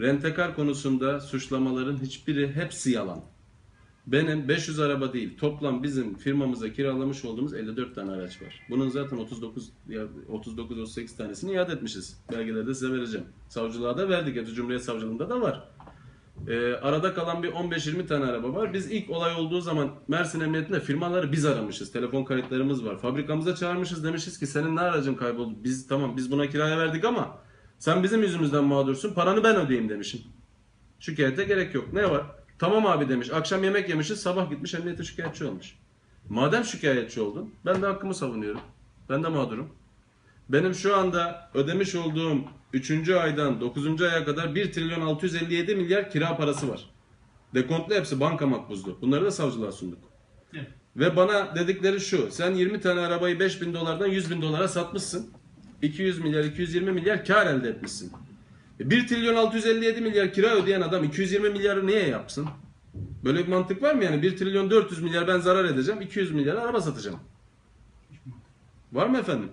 Rentekar konusunda suçlamaların hiçbiri hepsi yalan. Benim 500 araba değil, toplam bizim firmamıza kiralamış olduğumuz 54 tane araç var. Bunun zaten 39 ya 39 38 tanesini iade etmişiz. Belgeleri de size vereceğim. Savcılığa da verdik. Eti Cumhuriyet Savcılığında da var. Ee, arada kalan bir 15-20 tane araba var. Biz ilk olay olduğu zaman Mersin Emniyetinde firmaları biz aramışız. Telefon kayıtlarımız var. Fabrikamıza çağırmışız demişiz ki senin ne aracın kayboldu? Biz tamam biz buna kiraya verdik ama sen bizim yüzümüzden mağdursun. Paranı ben ödeyeyim demişim. Şikayete gerek yok. Ne var? Tamam abi demiş. Akşam yemek yemişiz. Sabah gitmiş emniyete şikayetçi olmuş. Madem şikayetçi oldun ben de hakkımı savunuyorum. Ben de mağdurum. Benim şu anda ödemiş olduğum 3. aydan 9. aya kadar 1 trilyon 657 milyar kira parası var. Dekontlu hepsi banka makbuzlu. Bunları da savcılığa sunduk. Evet. Ve bana dedikleri şu. Sen 20 tane arabayı 5 bin dolardan 100 bin dolara satmışsın. 200 milyar 220 milyar kar elde etmişsin. 1 trilyon 657 milyar kira ödeyen adam 220 milyarı niye yapsın? Böyle bir mantık var mı yani? 1 trilyon 400 milyar ben zarar edeceğim. 200 milyar araba satacağım. Var mı efendim?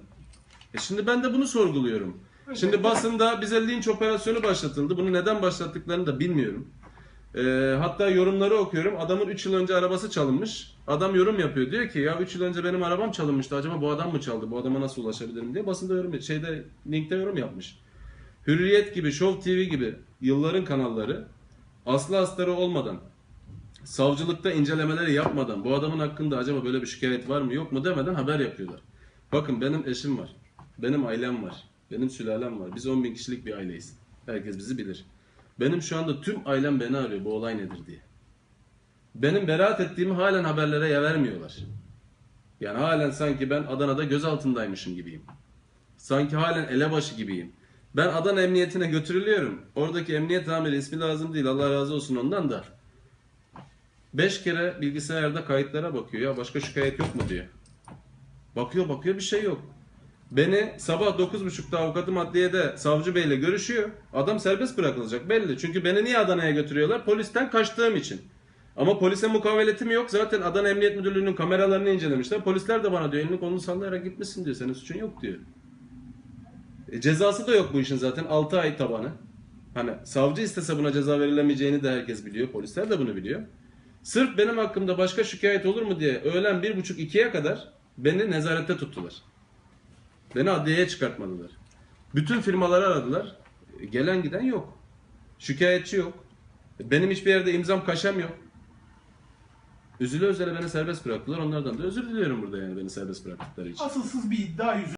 E şimdi ben de bunu sorguluyorum. Şimdi basında bize linç operasyonu başlatıldı. Bunu neden başlattıklarını da bilmiyorum. Ee, hatta yorumları okuyorum. Adamın 3 yıl önce arabası çalınmış. Adam yorum yapıyor. Diyor ki ya 3 yıl önce benim arabam çalınmıştı. Acaba bu adam mı çaldı? Bu adama nasıl ulaşabilirim diye basında yorum şeyde linkte yorum yapmış. Hürriyet gibi, Show TV gibi yılların kanalları aslı astarı olmadan savcılıkta incelemeleri yapmadan bu adamın hakkında acaba böyle bir şikayet var mı yok mu demeden haber yapıyorlar. Bakın benim eşim var. Benim ailem var. Benim sülalem var. Biz 10 bin kişilik bir aileyiz. Herkes bizi bilir. Benim şu anda tüm ailem beni arıyor bu olay nedir diye. Benim beraat ettiğimi halen haberlere yer vermiyorlar. Yani halen sanki ben Adana'da gözaltındaymışım gibiyim. Sanki halen elebaşı gibiyim. Ben Adana Emniyetine götürülüyorum. Oradaki emniyet amiri ismi lazım değil. Allah razı olsun ondan da. Beş kere bilgisayarda kayıtlara bakıyor. Ya başka şikayet yok mu diyor. Bakıyor bakıyor bir şey yok. Beni sabah 9.30'da avukatım adliyede savcı beyle görüşüyor. Adam serbest bırakılacak belli. Çünkü beni niye Adana'ya götürüyorlar? Polisten kaçtığım için. Ama polise mukaveletim yok. Zaten Adana Emniyet Müdürlüğü'nün kameralarını incelemişler. Polisler de bana diyor elini kolunu sallayarak gitmişsin diyor. Senin suçun yok diyor. E, cezası da yok bu işin zaten. 6 ay tabanı. Hani savcı istese buna ceza verilemeyeceğini de herkes biliyor. Polisler de bunu biliyor. Sırf benim hakkımda başka şikayet olur mu diye öğlen bir buçuk ikiye kadar beni nezarette tuttular. Beni adliyeye çıkartmadılar. Bütün firmaları aradılar. Gelen giden yok. Şikayetçi yok. Benim hiçbir yerde imzam kaşem yok. Üzüle üzüle beni serbest bıraktılar. Onlardan da özür diliyorum burada yani beni serbest bıraktıkları için. Asılsız bir iddia yüzünden